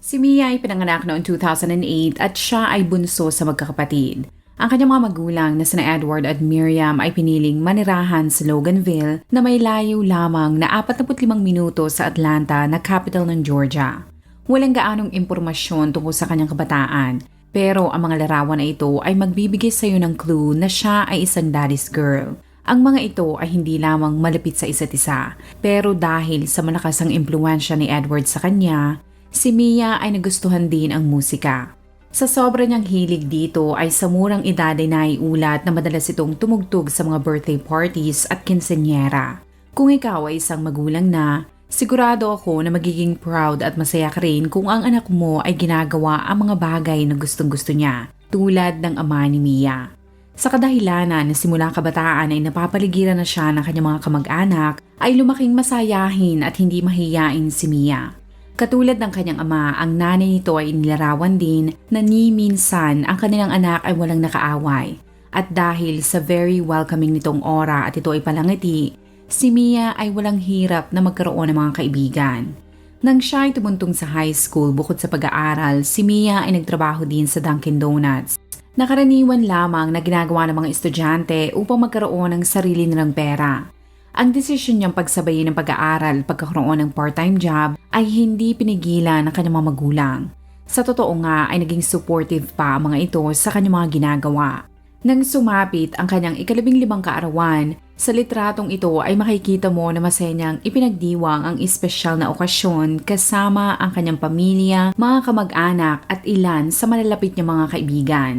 Si Mia ay pinanganak noong 2008 at siya ay bunso sa magkakapatid. Ang kanyang mga magulang na sina Edward at Miriam ay piniling manirahan sa Loganville na may layo lamang na 45 minuto sa Atlanta na capital ng Georgia. Walang gaanong impormasyon tungkol sa kanyang kabataan, pero ang mga larawan na ito ay magbibigay sa iyo ng clue na siya ay isang daddy's girl. Ang mga ito ay hindi lamang malapit sa isa't isa, pero dahil sa malakas ang impluensya ni Edward sa kanya, Si Mia ay nagustuhan din ang musika. Sa sobra niyang hilig dito ay sa murang edad ay naiulat na madalas itong tumugtog sa mga birthday parties at quinceañera. Kung ikaw ay isang magulang na, sigurado ako na magiging proud at masaya ka rin kung ang anak mo ay ginagawa ang mga bagay na gustong gusto niya, tulad ng ama ni Mia. Sa kadahilanan na simula kabataan ay napapaligiran na siya ng kanyang mga kamag-anak, ay lumaking masayahin at hindi mahiyain si Mia. Katulad ng kanyang ama, ang nanay nito ay inilarawan din na ni minsan ang kanilang anak ay walang nakaaway. At dahil sa very welcoming nitong aura at ito ay palangiti, si Mia ay walang hirap na magkaroon ng mga kaibigan. Nang siya ay tumuntong sa high school bukod sa pag-aaral, si Mia ay nagtrabaho din sa Dunkin Donuts. Nakaraniwan lamang na ginagawa ng mga estudyante upang magkaroon ng sarili nilang pera. Ang desisyon niyang pagsabayin ng pag-aaral pagkakaroon ng part-time job ay hindi pinigilan ng kanyang mga magulang. Sa totoo nga ay naging supportive pa ang mga ito sa kanyang mga ginagawa. Nang sumapit ang kanyang ikalabing limang kaarawan, sa litratong ito ay makikita mo na masaya niyang ipinagdiwang ang espesyal na okasyon kasama ang kanyang pamilya, mga kamag-anak at ilan sa malalapit niyang mga kaibigan.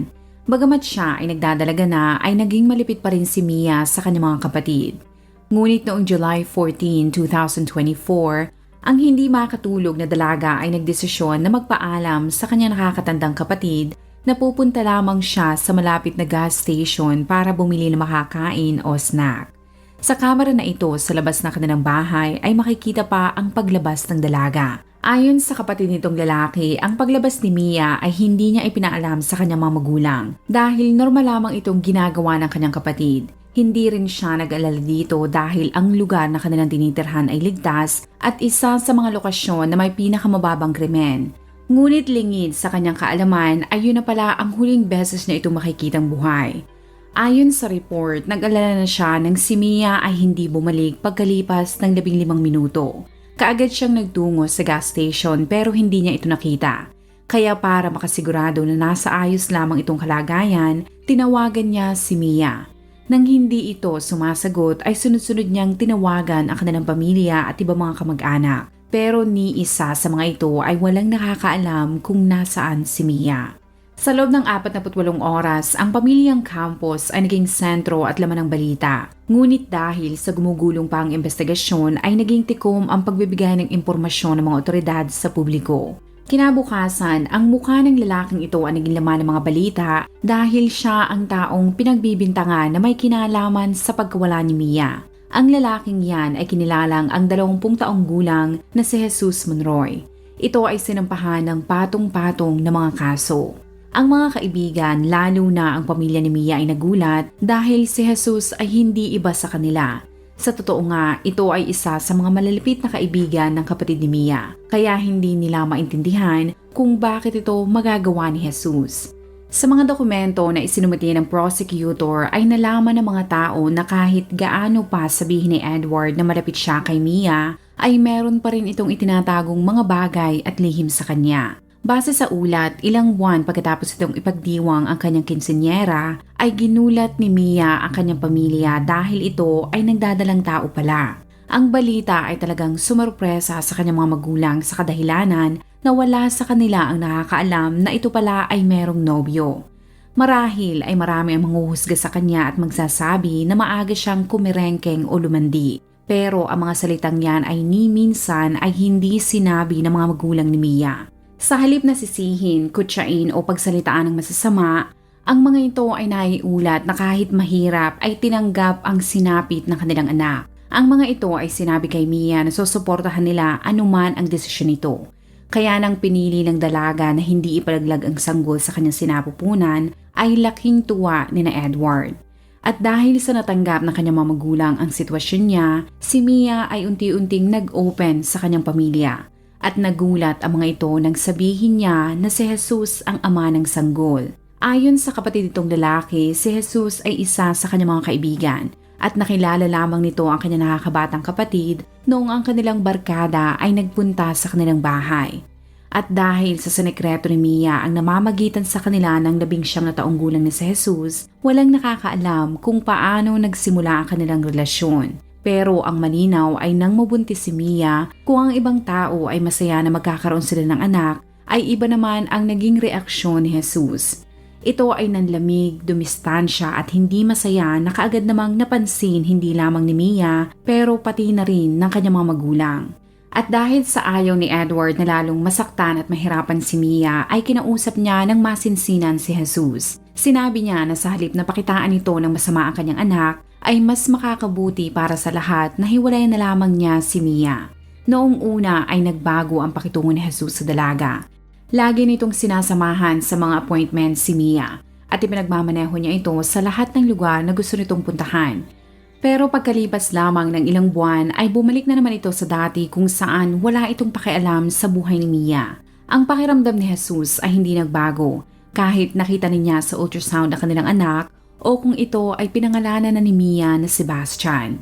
Bagamat siya ay nagdadalaga na ay naging malipit pa rin si Mia sa kanyang mga kapatid. Ngunit noong July 14, 2024, ang hindi makatulog na dalaga ay nagdesisyon na magpaalam sa kanyang nakakatandang kapatid na pupunta lamang siya sa malapit na gas station para bumili ng makakain o snack. Sa kamera na ito sa labas ng kanilang bahay ay makikita pa ang paglabas ng dalaga. Ayon sa kapatid nitong lalaki, ang paglabas ni Mia ay hindi niya ipinaalam sa kanyang mga magulang dahil normal lamang itong ginagawa ng kanyang kapatid. Hindi rin siya nag-alala dito dahil ang lugar na kanilang tinitirhan ay ligtas at isa sa mga lokasyon na may pinakamababang krimen. Ngunit lingid sa kanyang kaalaman ay yun na pala ang huling beses na ito makikitang buhay. Ayon sa report, nag-alala na siya nang si Mia ay hindi bumalik pagkalipas ng 15 minuto. Kaagad siyang nagtungo sa gas station pero hindi niya ito nakita. Kaya para makasigurado na nasa ayos lamang itong kalagayan, tinawagan niya si Mia. Nang hindi ito sumasagot ay sunod-sunod niyang tinawagan ang kanilang pamilya at iba mga kamag-anak. Pero ni isa sa mga ito ay walang nakakaalam kung nasaan si Mia. Sa loob ng 48 oras, ang pamilyang campus ay naging sentro at laman ng balita. Ngunit dahil sa gumugulong pa ang investigasyon ay naging tikom ang pagbibigay ng impormasyon ng mga otoridad sa publiko. Kinabukasan, ang mukha ng lalaking ito ang naging laman ng mga balita dahil siya ang taong pinagbibintangan na may kinalaman sa pagkawala ni Mia. Ang lalaking yan ay kinilalang ang 20 taong gulang na si Jesus Monroy. Ito ay sinampahan ng patong-patong na mga kaso. Ang mga kaibigan, lalo na ang pamilya ni Mia ay nagulat dahil si Jesus ay hindi iba sa kanila sa totoo nga, ito ay isa sa mga malalapit na kaibigan ng kapatid ni Mia, kaya hindi nila maintindihan kung bakit ito magagawa ni Jesus. Sa mga dokumento na isinumiti ng prosecutor ay nalaman ng mga tao na kahit gaano pa sabihin ni Edward na malapit siya kay Mia, ay meron pa rin itong itinatagong mga bagay at lihim sa kanya. Base sa ulat, ilang buwan pagkatapos itong ipagdiwang ang kanyang kinsenyera, ay ginulat ni Mia ang kanyang pamilya dahil ito ay nagdadalang tao pala. Ang balita ay talagang sumerpresa sa kanyang mga magulang sa kadahilanan na wala sa kanila ang nakakaalam na ito pala ay merong nobyo. Marahil ay marami ang manghuhusga sa kanya at magsasabi na maaga siyang kumirengkeng o lumandi. Pero ang mga salitang yan ay ni minsan ay hindi sinabi ng mga magulang ni Mia. Sa halip na sisihin, kutsain o pagsalitaan ng masasama, ang mga ito ay naiulat na kahit mahirap ay tinanggap ang sinapit ng kanilang anak. Ang mga ito ay sinabi kay Mia na susuportahan nila anuman ang desisyon nito. Kaya nang pinili ng dalaga na hindi ipalaglag ang sanggol sa kanyang sinapupunan ay laking tuwa ni na Edward. At dahil sa natanggap ng kanyang mga magulang ang sitwasyon niya, si Mia ay unti-unting nag-open sa kanyang pamilya. At nagulat ang mga ito nang sabihin niya na si Jesus ang ama ng sanggol. Ayon sa kapatid nitong lalaki, si Jesus ay isa sa kanyang mga kaibigan at nakilala lamang nito ang kanyang nakakabatang kapatid noong ang kanilang barkada ay nagpunta sa kanilang bahay. At dahil sa sinekreto ni Mia ang namamagitan sa kanila ng labing siyam na taong gulang ni si Jesus, walang nakakaalam kung paano nagsimula ang kanilang relasyon. Pero ang malinaw ay nang mabuntis si Mia, kung ang ibang tao ay masaya na magkakaroon sila ng anak, ay iba naman ang naging reaksyon ni Jesus. Ito ay nanlamig, dumistansya at hindi masaya na kaagad namang napansin hindi lamang ni Mia pero pati na rin ng kanyang mga magulang. At dahil sa ayaw ni Edward na lalong masaktan at mahirapan si Mia ay kinausap niya ng masinsinan si Jesus. Sinabi niya na sa halip na pakitaan ito ng masama ang kanyang anak ay mas makakabuti para sa lahat na hiwalayan na lamang niya si Mia. Noong una ay nagbago ang pakitungo ni Jesus sa dalaga. Lagi nitong sinasamahan sa mga appointments si Mia at ipinagmamaneho niya ito sa lahat ng lugar na gusto nitong puntahan. Pero pagkalipas lamang ng ilang buwan ay bumalik na naman ito sa dati kung saan wala itong pakialam sa buhay ni Mia. Ang pakiramdam ni Jesus ay hindi nagbago kahit nakita niya sa ultrasound ang kanilang anak o kung ito ay pinangalanan na ni Mia na Sebastian.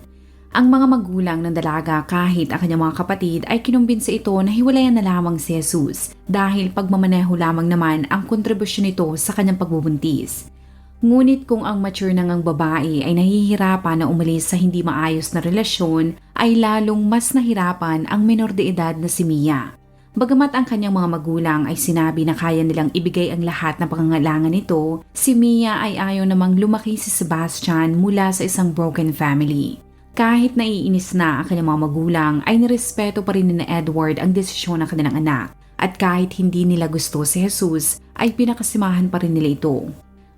Ang mga magulang ng dalaga kahit ang kanyang mga kapatid ay kinumbinsa ito na hiwalayan na lamang si Jesus dahil pagmamaneho lamang naman ang kontribusyon nito sa kanyang pagbubuntis. Ngunit kung ang mature nang ang babae ay nahihirapan na umalis sa hindi maayos na relasyon, ay lalong mas nahirapan ang menor de edad na si Mia. Bagamat ang kanyang mga magulang ay sinabi na kaya nilang ibigay ang lahat ng pangangailangan nito, si Mia ay ayaw namang lumaki si Sebastian mula sa isang broken family. Kahit naiinis na ang kanyang mga magulang, ay nirespeto pa rin ni Edward ang desisyon ng kanilang anak. At kahit hindi nila gusto si Jesus, ay pinakasimahan pa rin nila ito.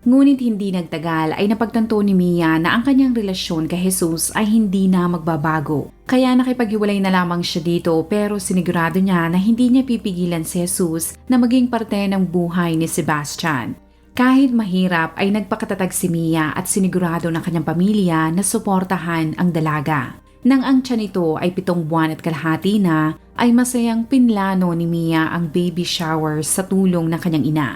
Ngunit hindi nagtagal ay napagtanto ni Mia na ang kanyang relasyon kay Jesus ay hindi na magbabago. Kaya nakipaghiwalay na lamang siya dito pero sinigurado niya na hindi niya pipigilan si Jesus na maging parte ng buhay ni Sebastian. Kahit mahirap ay nagpakatatag si Mia at sinigurado ng kanyang pamilya na suportahan ang dalaga. Nang ang tiyan nito ay pitong buwan at kalahati na, ay masayang pinlano ni Mia ang baby shower sa tulong ng kanyang ina.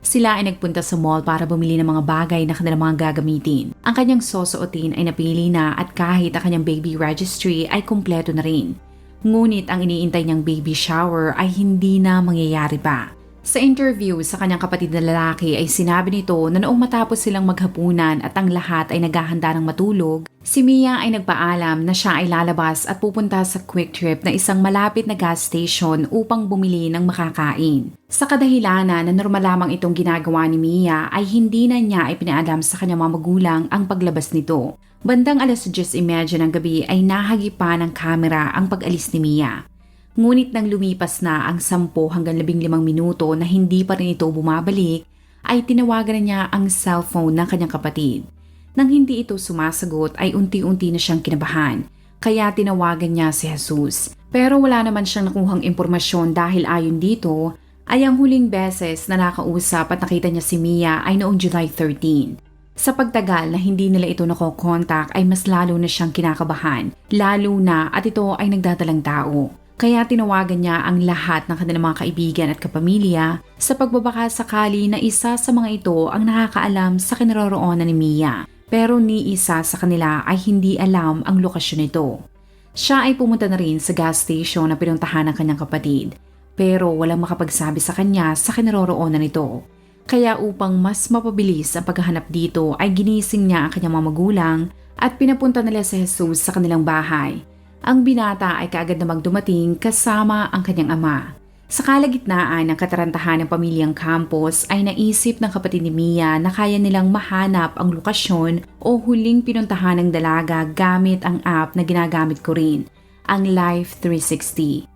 Sila ay nagpunta sa mall para bumili ng mga bagay na kanilang mga gagamitin. Ang kanyang sosuotin ay napili na at kahit ang kanyang baby registry ay kumpleto na rin. Ngunit ang iniintay niyang baby shower ay hindi na mangyayari pa. Sa interview sa kanyang kapatid na lalaki ay sinabi nito na noong matapos silang maghapunan at ang lahat ay naghahanda ng matulog, si Mia ay nagpaalam na siya ay lalabas at pupunta sa quick trip na isang malapit na gas station upang bumili ng makakain. Sa kadahilanan na normal lamang itong ginagawa ni Mia ay hindi na niya ay pinaalam sa kanyang mga magulang ang paglabas nito. Bandang alas 10.30 ng gabi ay nahagipa ng kamera ang pag-alis ni Mia. Ngunit nang lumipas na ang 10 hanggang 15 minuto na hindi pa rin ito bumabalik, ay tinawagan na niya ang cellphone ng kanyang kapatid. Nang hindi ito sumasagot ay unti-unti na siyang kinabahan, kaya tinawagan niya si Jesus. Pero wala naman siyang nakuhang impormasyon dahil ayon dito, ay ang huling beses na nakausap at nakita niya si Mia ay noong July 13. Sa pagtagal na hindi nila ito nakokontak ay mas lalo na siyang kinakabahan, lalo na at ito ay nagdadalang tao. Kaya tinawagan niya ang lahat ng kanilang mga kaibigan at kapamilya sa pagbabaka sakali na isa sa mga ito ang nakakaalam sa kinaroroonan ni Mia. Pero ni isa sa kanila ay hindi alam ang lokasyon nito. Siya ay pumunta na rin sa gas station na pinuntahan ng kanyang kapatid. Pero walang makapagsabi sa kanya sa kinaroroonan nito. Kaya upang mas mapabilis ang paghahanap dito ay ginising niya ang kanyang mga magulang at pinapunta nila si Jesus sa kanilang bahay ang binata ay kaagad na magdumating kasama ang kanyang ama. Sa kalagitnaan ng katarantahan ng pamilyang Campos ay naisip ng kapatid ni Mia na kaya nilang mahanap ang lokasyon o huling pinuntahan ng dalaga gamit ang app na ginagamit ko rin, ang Life 360.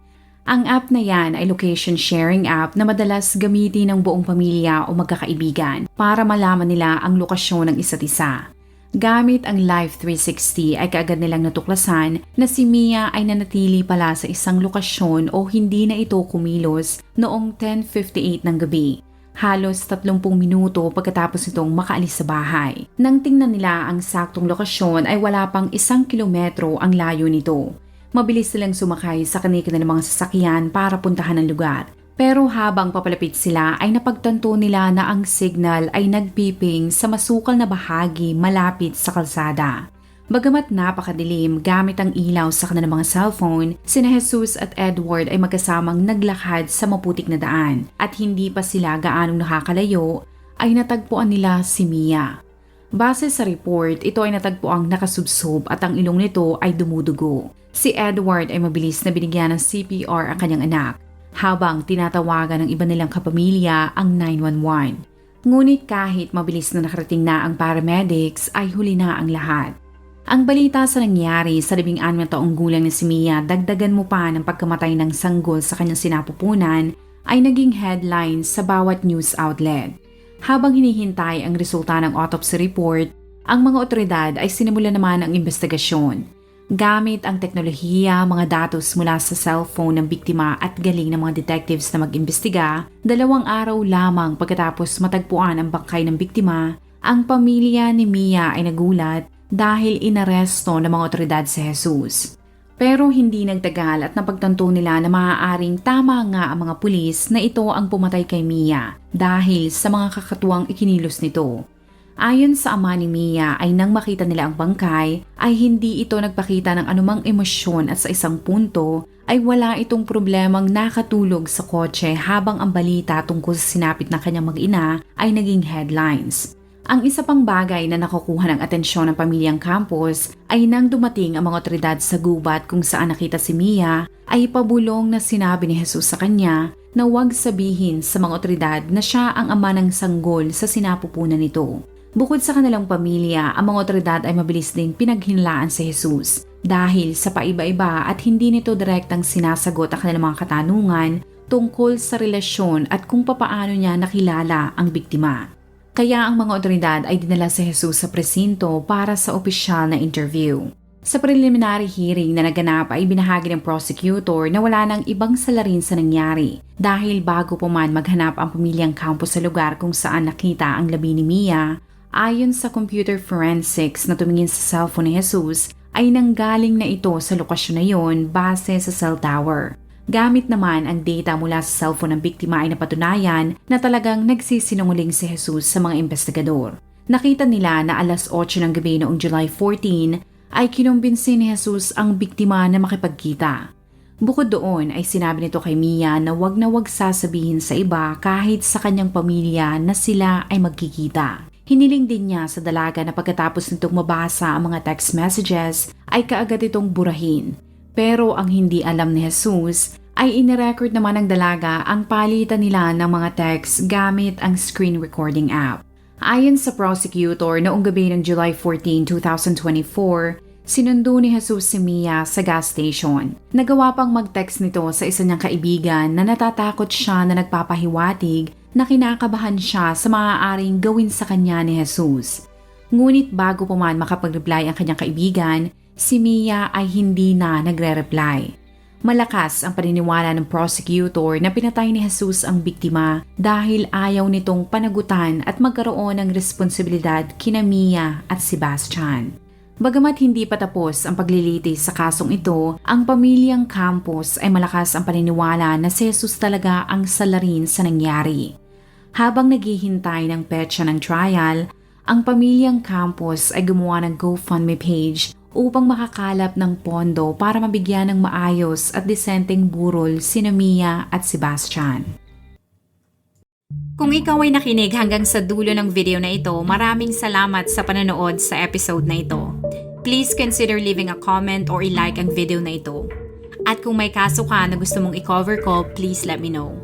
Ang app na yan ay location sharing app na madalas gamitin ng buong pamilya o magkakaibigan para malaman nila ang lokasyon ng isa't isa. Gamit ang Live 360 ay kaagad nilang natuklasan na si Mia ay nanatili pala sa isang lokasyon o hindi na ito kumilos noong 10.58 ng gabi. Halos 30 minuto pagkatapos nitong makaalis sa bahay. Nang tingnan nila ang saktong lokasyon ay wala pang isang kilometro ang layo nito. Mabilis silang sumakay sa kanika ng mga sasakyan para puntahan ang lugar. Pero habang papalapit sila ay napagtanto nila na ang signal ay nagpiping sa masukal na bahagi malapit sa kalsada. Bagamat napakadilim gamit ang ilaw sa kanilang mga cellphone, sina Jesus at Edward ay magkasamang naglakad sa maputik na daan at hindi pa sila gaanong nakakalayo ay natagpuan nila si Mia. Base sa report, ito ay natagpuang nakasubsob at ang ilong nito ay dumudugo. Si Edward ay mabilis na binigyan ng CPR ang kanyang anak habang tinatawagan ng iba nilang kapamilya ang 911. Ngunit kahit mabilis na nakarating na ang paramedics ay huli na ang lahat. Ang balita sa nangyari sa 16 na taong gulang na si Mia dagdagan mo pa ng pagkamatay ng sanggol sa kanyang sinapupunan ay naging headline sa bawat news outlet. Habang hinihintay ang resulta ng autopsy report, ang mga otoridad ay sinimula naman ang investigasyon. Gamit ang teknolohiya, mga datos mula sa cellphone ng biktima at galing ng mga detectives na mag-imbestiga, dalawang araw lamang pagkatapos matagpuan ang bangkay ng biktima, ang pamilya ni Mia ay nagulat dahil inaresto ng mga otoridad si Jesus. Pero hindi nagtagal at napagtanto nila na maaaring tama nga ang mga pulis na ito ang pumatay kay Mia dahil sa mga kakatuwang ikinilos nito. Ayon sa ama ni Mia ay nang makita nila ang bangkay ay hindi ito nagpakita ng anumang emosyon at sa isang punto ay wala itong problemang nakatulog sa kotse habang ang balita tungkol sa sinapit ng kanyang mag-ina ay naging headlines. Ang isa pang bagay na nakukuha ng atensyon ng pamilyang campus ay nang dumating ang mga otoridad sa gubat kung saan nakita si Mia ay pabulong na sinabi ni Jesus sa kanya na huwag sabihin sa mga otoridad na siya ang ama ng sanggol sa sinapupunan nito. Bukod sa kanilang pamilya, ang mga otoridad ay mabilis ding pinaghinlaan si Jesus dahil sa paiba-iba at hindi nito direktang sinasagot ang kanilang mga katanungan tungkol sa relasyon at kung papaano niya nakilala ang biktima. Kaya ang mga otoridad ay dinala si Jesus sa presinto para sa opisyal na interview. Sa preliminary hearing na naganap ay binahagi ng prosecutor na wala nang ibang salarin sa nangyari dahil bago pa man maghanap ang pamilyang campus sa lugar kung saan nakita ang labi ni Mia, Ayon sa computer forensics na tumingin sa cellphone ni Jesus, ay nanggaling na ito sa lokasyon na yon base sa cell tower. Gamit naman ang data mula sa cellphone ng biktima ay napatunayan na talagang nagsisinungaling si Jesus sa mga investigador. Nakita nila na alas 8 ng gabi noong July 14 ay kinumbinsi ni Jesus ang biktima na makipagkita. Bukod doon ay sinabi nito kay Mia na wag na wag sasabihin sa iba kahit sa kanyang pamilya na sila ay magkikita. Hiniling din niya sa dalaga na pagkatapos nitong mabasa ang mga text messages ay kaagad itong burahin. Pero ang hindi alam ni Jesus ay inirecord naman ng dalaga ang palitan nila ng mga text gamit ang screen recording app. Ayon sa prosecutor, noong gabi ng July 14, 2024, sinundo ni Jesus si Mia sa gas station. Nagawa pang mag-text nito sa isa niyang kaibigan na natatakot siya na nagpapahiwatig na kinakabahan siya sa maaaring gawin sa kanya ni Jesus. Ngunit bago pa man makapag-reply ang kanyang kaibigan, si Mia ay hindi na nagre-reply. Malakas ang paniniwala ng prosecutor na pinatay ni Jesus ang biktima dahil ayaw nitong panagutan at magkaroon ng responsibilidad kina Mia at Sebastian. Bagamat hindi pa tapos ang paglilitis sa kasong ito, ang pamilyang campus ay malakas ang paniniwala na si Jesus talaga ang salarin sa nangyari. Habang naghihintay ng petsa ng trial, ang pamilyang campus ay gumawa ng GoFundMe page upang makakalap ng pondo para mabigyan ng maayos at disenteng burol si Mia at Sebastian. Kung ikaw ay nakinig hanggang sa dulo ng video na ito, maraming salamat sa panonood sa episode na ito. Please consider leaving a comment or i-like ang video na ito. At kung may kaso ka na gusto mong i-cover ko, please let me know.